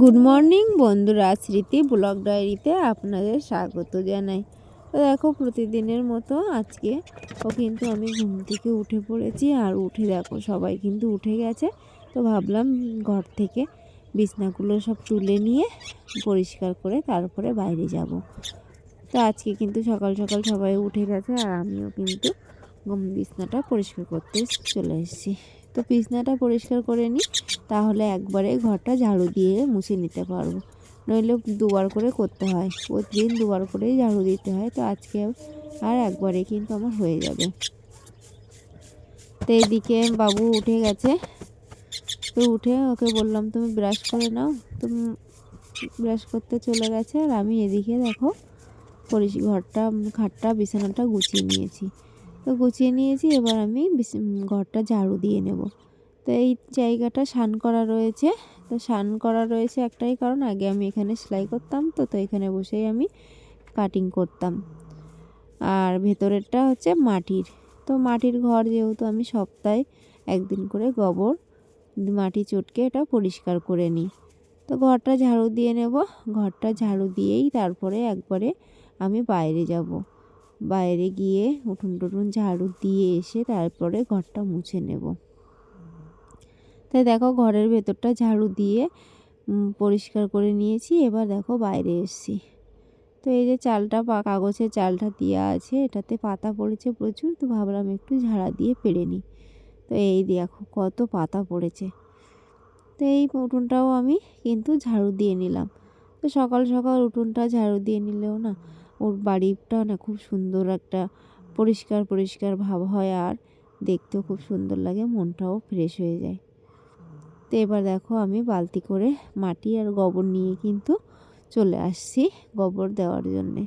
Good morning বন্ধুরা, স্মৃতি blog ডায়েরিতে আপনাদের স্বাগত জানাই। তো দেখো, প্রতিদিনের মতো আজকে ও কিন্তু আমি ঘুম থেকে উঠে পড়েছি আর উঠে দেখো, সবাই কিন্তু উঠে গেছে। তো ভাবলাম ঘর থেকে বিছনাগুলো সব তুলে নিয়ে পরিষ্কার করে তারপরে বাইরে যাব। তো আজকে কিন্তু সকাল সকাল সবাই উঠে গেছে আর আমিও কিন্তু বিছনাটা পরিষ্কার করতে চলে এসেছি। তো বিছনাটা পরিষ্কার করে নিই তাহলে একবারে ঘরটা ঝাড়ু দিয়ে মুছে নিতে পারব। নইলে দুবার করে করতে হয়। প্রতিদিন দুবার করেই ঝাড়ু দিতে হয়। তো আজকে আর একবারে কিন্তু আমার হয়ে যাবে। তো এইদিকে বাবু উঠে গেছে। তো উঠে ওকে বললাম, তুমি ব্রাশ করে নাও। তুমি ব্রাশ করতে চলে গেছে। আর আমি এদিকে দেখো পরিষ ঘরটা, খাটটা, বিছানাটা গুছিয়ে নিয়েছি। তো গুছিয়ে নিয়েছি। এবার আমি ঘরটা ঝাড়ু দিয়ে নেব। তো এই জায়গাটা স্নান করা রয়েছে। তো স্নান করা রয়েছে একটাই কারণ, আগে আমি এখানে সেলাই করতাম, তো তো এখানে বসেই আমি কাটিং করতাম। আর ভেতরেরটা হচ্ছে মাটির। তো মাটির ঘর যেহেতু আমি সপ্তাহে একদিন করে গোবর, মাটি চটকে এটা পরিষ্কার করে নিই। তো ঘরটা ঝাড়ু দিয়ে নেব। ঘরটা ঝাড়ু দিয়েই তারপরে একবারে আমি বাইরে যাব। বাইরে গিয়ে উঠুন টুটুন ঝাড়ু দিয়ে এসে তারপরে ঘরটা মুছে নেব। তাই দেখো ঘরের ভেতরটা ঝাড়ু দিয়ে পরিষ্কার করে নিয়েছি। এবার দেখো বাইরে এসছি। তো এই যে চালটা কাগজের চালটা দেওয়া আছে, এটাতে পাতা পড়েছে প্রচুর। তো ভাবলাম একটু ঝাড়া দিয়ে পেরে নিই। তো এই দেখো কত পাতা পড়েছে। তো এই উঠোনটাও আমি কিন্তু ঝাড়ু দিয়ে নিলাম। তো সকাল সকাল উঠোনটা ঝাড়ু দিয়ে নিলেও না, ওর বাড়িটা না খুব সুন্দর একটা পরিষ্কার পরিষ্কার ভাব হয় আর দেখতেও খুব সুন্দর লাগে, মনটাও ফ্রেশ হয়ে যায়। তো এবার দেখো আমি বালতি করে মাটি আর গোবর নিয়ে কিন্তু চলে আসছি গোবর দেওয়ার জন্যে।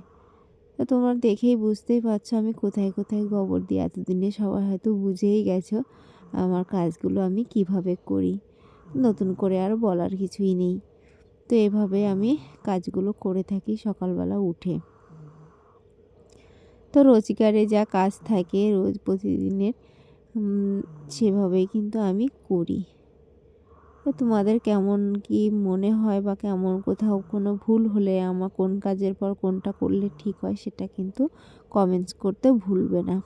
তো তোমরা দেখেই বুঝতেই পারছ আমি কোথায় কোথায় গোবর দিই এতদিনে সবাই হয়তো বুঝেই গেছো আমার কাজগুলো আমি কীভাবে করি। নতুন করে আর বলার কিছুই নেই। তো এভাবে আমি কাজগুলো করে থাকি সকালবেলা উঠে। তো রোজগারে যা কাজ থাকে রোজ প্রতিদিনের সেভাবেই কিন্তু আমি করি। তোমাদের কেমন কি মনে হয় বা কেমন কোথাও কোনো ভুল হলে আমার কোন কাজের পর কোনটা করলে ঠিক হয় সেটা কিন্তু কমেন্টস করতে ভুলবে না।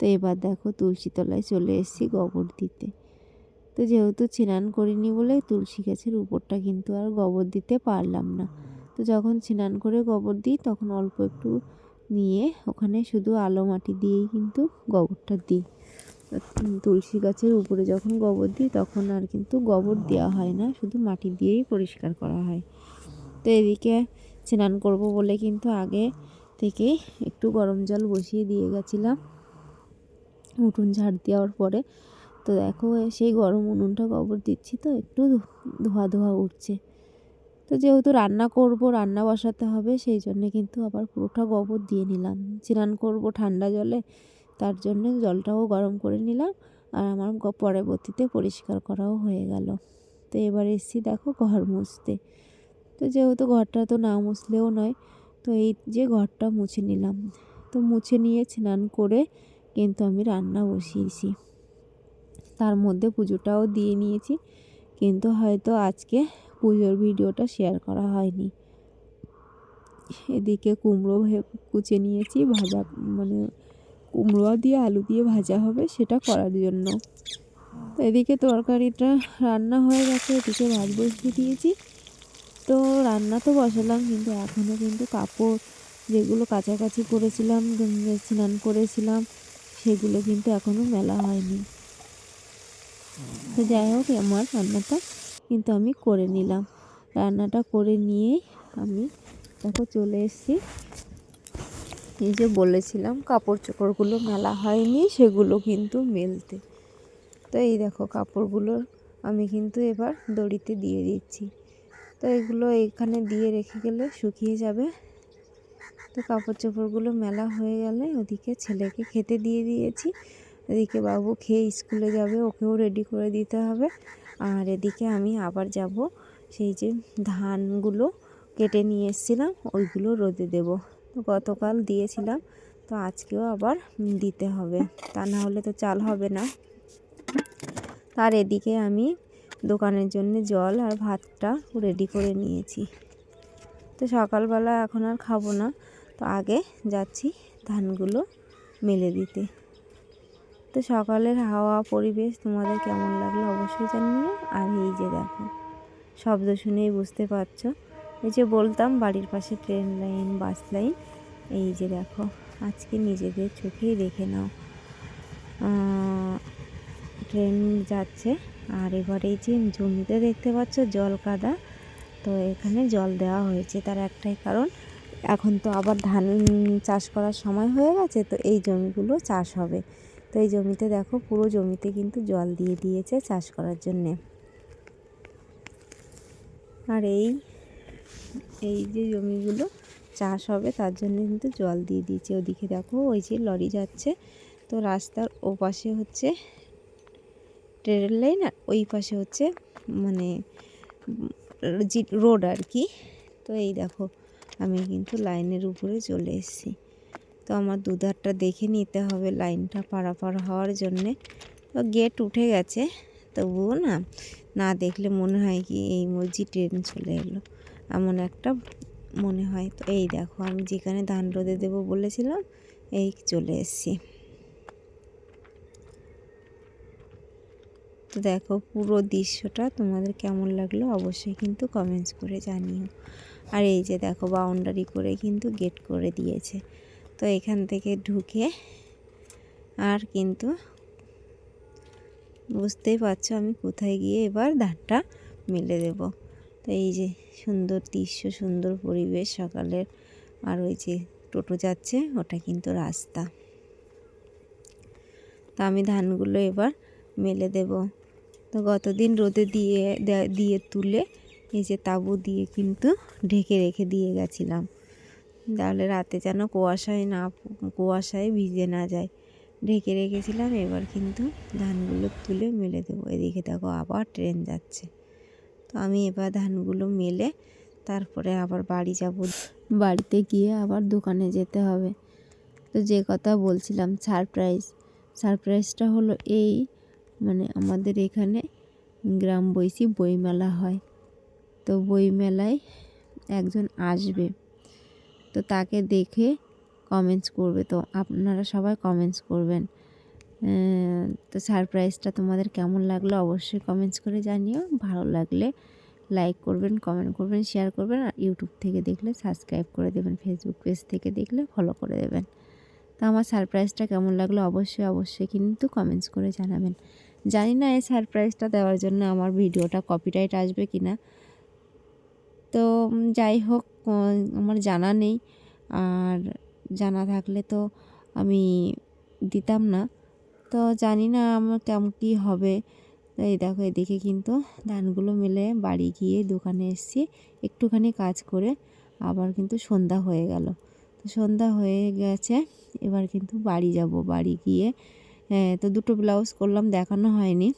তো এবার দেখো তুলসী তলায় চলে এসেছি গোবর দিতে। তো যেহেতু স্নান করিনি বলে তুলসী গাছের উপরটা কিন্তু আর গোবর দিতে পারলাম না। তো যখন স্নান করে গোবর দিই তখন অল্প একটু নিয়ে ওখানে শুধু আলো মাটি দিয়েই কিন্তু গোবরটা দিই। তুলসী গাছের উপরে যখন গোবর দিই, তখন আর কিন্তু গোবর দেওয়া হয় না, শুধু মাটি দিয়েই পরিষ্কার করা হয়। তো এদিকে স্নান করব বলে কিন্তু আগে থেকে একটু গরম জল বসিয়ে দিয়ে গেছিলাম। উঠুন ঝাড় দেওয়ার পরে, তো দেখো সেই গরম উনুনটা গোবর দিচ্ছি তো, একটু ধোয়া ধোয়া উঠছে। তো যেহেতু রান্না করব, রান্না বসাতে হবে, সেই জন্যে কিন্তু আবার পুরোটা গোবর দিয়ে নিলাম। স্নান করব ঠান্ডা জলে তার জন্য জলটাও গরম করে নিলাম আর আমার পরবর্তীতে পরিষ্কার করাও হয়ে গেল। তো এবার এসছি দেখো ঘর মুছতে। তো যেহেতু ঘরটা তো না মুছলেও নয়, তো এই যে ঘরটা মুছে নিলাম। তো মুছে নিয়ে স্নান করে কিন্তু আমি রান্না বসিয়েছি। তার মধ্যে পুজোটাও দিয়ে নিয়েছি, কিন্তু হয়তো আজকে পুজোর ভিডিওটা শেয়ার করা হয়নি। এদিকে কুমড়ো কুচে নিয়েছি, ভাজা মানে কুমড়ো দিয়ে আলু দিয়ে ভাজা হবে সেটা করার জন্য। তো এদিকে তরকারিটা রান্না হয়ে গেছে, এদিকে ভাত বসিয়ে দিয়েছি। তো রান্না তো বসালাম, কিন্তু এখনও কিন্তু কাপড় যেগুলো কাছাকাছি করেছিলাম স্নান করেছিলাম, সেগুলো কিন্তু এখনও মেলা হয়নি। তো যাই হোক, আমার রান্নাটা কিন্তু আমি করে নিলাম। রান্নাটা করে নিয়েই আমি দেখো চলে এসেছি। এই যে বলেছিলাম কাপড় চোপড়গুলো মেলা হয়নি, সেগুলো কিন্তু মেলতে। তো এই দেখো কাপড়গুলো আমি কিন্তু এবার দড়িতে দিয়ে দিচ্ছি। তো এগুলো এখানে দিয়ে রেখে গেলে শুকিয়ে যাবে। তো কাপড় চোপড়গুলো মেলা হয়ে গেলে ওদিকে ছেলেকে খেতে দিয়ে দিয়েছি। এদিকে বাবু খেয়ে স্কুলে যাবে, ওকেও রেডি করে দিতে হবে। আর এদিকে আমি আবার যাব, সেই যে ধানগুলো কেটে নিয়ে এসেছিলাম, ওইগুলো রোদে দেব। গতকাল দিয়েছিলাম, তো আজকেও আবার দিতে হবে। তা না হলে তো চাল হবে না। তার এদিকে আমি দোকানের জন্য জল আর ভাতটা রেডি করে নিয়েছি। তো সকালবেলা এখন আর খাব না, তো আগে যাচ্ছি ধানগুলো মেলে দিতে। তো সকালের হাওয়া পরিবেশ তোমাদের কেমন লাগল অবশ্যই জানিও। আর এই যে দেখো, শব্দ শুনেই বুঝতে পারছ। এই যে বলতাম, বাড়ির পাশে ট্রেন লাইন বাস লাইন এই যে দেখো, আজকে নিজেদের চোখেই দেখে নাও। ট্রেন যাচ্ছে, আর এবার এই যে জমিতে দেখতে পাচ্ছ, জল কাদা। তো এখানে জল দেওয়া হয়েছে তার একটাই কারণ, এখন তো আবার ধান চাষ করার সময় হয়ে গেছে, তো এই জমিগুলো চাষ হবে। তো এই জমিতে দেখো, পুরো জমিতে কিন্তু জল দিয়ে দিয়েছে চাষ করার জন্যে। আর এই এই যে জমিগুলো চাষ হবে, তার জন্য কিন্তু জল দিয়ে দিয়েছে। ওদিকে দেখো, ওই যে লরি যাচ্ছে। তো রাস্তার ও পাশে হচ্ছে ট্রেন লাইন আর ওই পাশে হচ্ছে মানে রোড আর কি। তো এই দেখো, আমি কিন্তু লাইনের উপরে চলে এসেছি। তো আমার দুধারটা দেখে নিতে হবে লাইনটা পারাপার হওয়ার জন্যে। তো গেট উঠে গেছে, তবুও না না দেখলে মনে হয় কি এই মসজিদ ট্রেন চলে এলো। এমন একটা মনে হয়। তো এই দেখো, আমি যেখানে ধান রোদে দেবো বলেছিলাম, এই চলে এসেছি। তো দেখো, পুরো দৃশ্যটা তোমাদের কেমন লাগল অবশ্যই কিন্তু কমেন্টস করে জানিও। আর এই যে দেখো বাউন্ডারি করে কিন্তু গেট করে দিয়েছে। তো এখান থেকে ঢুকে আর কিন্তু বুঝতেই পারছ আমি কোথায় গিয়ে এবার ধানটা মেলে দেব। তো এই যে সুন্দর দৃশ্য, সুন্দর পরিবেশ সকালের আর ওই যে টোটো যাচ্ছে, ওটা কিন্তু রাস্তা। তা আমি ধানগুলো এবার মেলে দেব। তো গতদিন রোদে দিয়ে দিয়ে তুলে এই যে তাবু দিয়ে কিন্তু ঢেকে রেখে দিয়ে গেছিলাম। তাহলে রাতে যেন কুয়াশায় না, কুয়াশায় ভিজে না যায়। ঢেকে রেখেছিলাম, এবার কিন্তু ধানগুলো তুলে মেলে দেবো। এদিকে দেখো আবার ট্রেন যাচ্ছে। তো আমি এবার ধানগুলো মেলে তারপরে আবার বাড়ি যাব। বাড়িতে গিয়ে আবার দোকানে যেতে হবে। তো যে কথা বলছিলাম সারপ্রাইজ সারপ্রাইজটা হলো এই মানে আমাদের এখানে গ্রাম বৈশি বইমেলা হয়। তো বইমেলায় একজন আসবে। তো তাকে দেখে কমেন্টস করবে। তো আপনারা সবাই কমেন্টস করবেন। তো সারপ্রাইজটা তোমাদের কেমন লাগল অবশ্যই কমেন্টস করে জানিও। ভালো লাগলে লাইক করবেন কমেন্ট করবেন শেয়ার করবেন আর ইউটিউব থেকে দেখলে সাবস্ক্রাইব করে দেবেন ফেসবুক পেজ থেকে দেখলে ফলো করে দেবেন। তো আমার সারপ্রাইজটা কেমন লাগল অবশ্যই অবশ্যই কিন্তু কমেন্টস করে জানাবেন। জানি না এই সারপ্রাইজটা দেওয়ার জন্য আমার ভিডিওটা কপিরাইট আসবে কি না তো যাই হোক, আমার জানা নেই। আর জানা থাকলে তো আমি দিতাম না। তো জানি না আমার কেমন কী হবে। এই দেখো, এদিকে কিন্তু ধানগুলো মেলে বাড়ি গিয়ে দোকানে এসেছি। একটুখানি কাজ করে আবার কিন্তু সন্ধ্যা হয়ে গেল। তো সন্ধ্যা হয়ে গেছে, এবার কিন্তু বাড়ি যাব। বাড়ি গিয়ে তো দুটো ব্লাউজ করলাম, দেখানো হয়নি।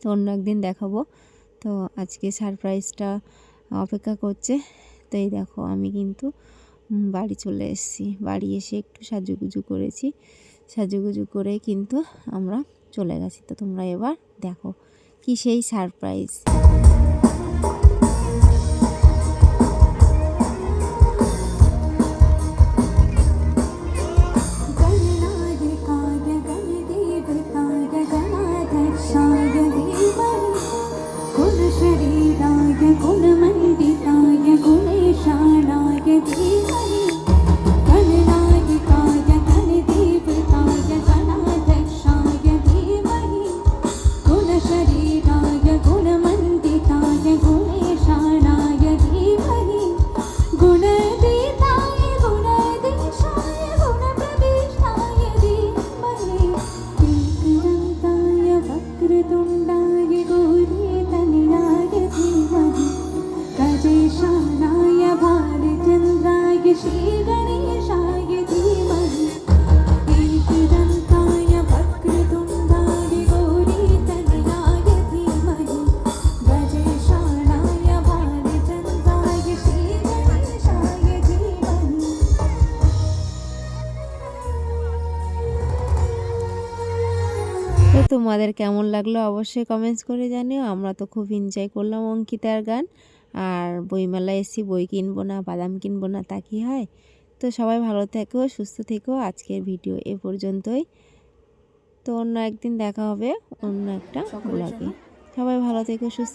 তো অন্য একদিন দেখাবো। তো আজকে সারপ্রাইজটা অপেক্ষা করছে। তো এই দেখো, আমি কিন্তু বাড়ি চলে এসেছি। বাড়ি এসে একটু সাজুগুজু করেছি। সাজুগুজু করে কিন্তু আমরা চলে গেছি। তো তোমরা এবার দেখো কি সেই সারপ্রাইজ তোমাদের কেমন লাগল অবশ্যই কমেন্টস করে জানিও। আমরা তো খুব এনজয় করলাম অঙ্কিতার গান। আর বইমেলা এসে বই কিনবো না বাদাম কিনবো না তা কি হয়? তো সবাই ভালো থেকো সুস্থ থেকো। আজকের ভিডিও এ পর্যন্তই। তো অন্য একদিন দেখা হবে অন্য একটা ব্লগে সবাই ভালো থেকো সুস্থ